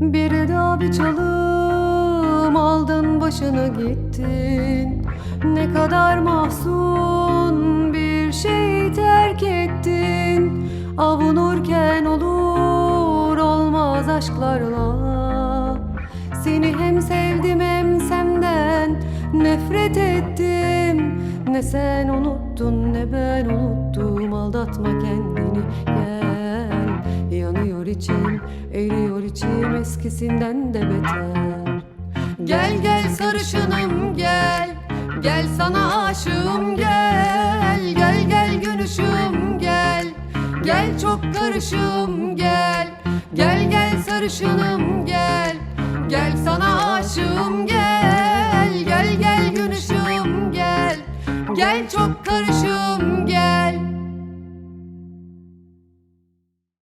Bir daha bir çalım aldın başını gittin. Ne kadar mahzun bir şey terk ettin. Avunurken olur olmaz aşklarla. Seni hem sevdim hem senden nefret ettim. Ne sen unuttun ne ben unuttum. Aldatma kendini gel. İçim eskisinden de beter. Gel gel sarışınım gel. Gel sana aşığım gel. Gel gel gönüşüm gel. Gel çok karışım gel. Gel gel sarışınım gel. Gel sana aşığım gel. Gel gel gönüşüm gel. Gel çok karışım gel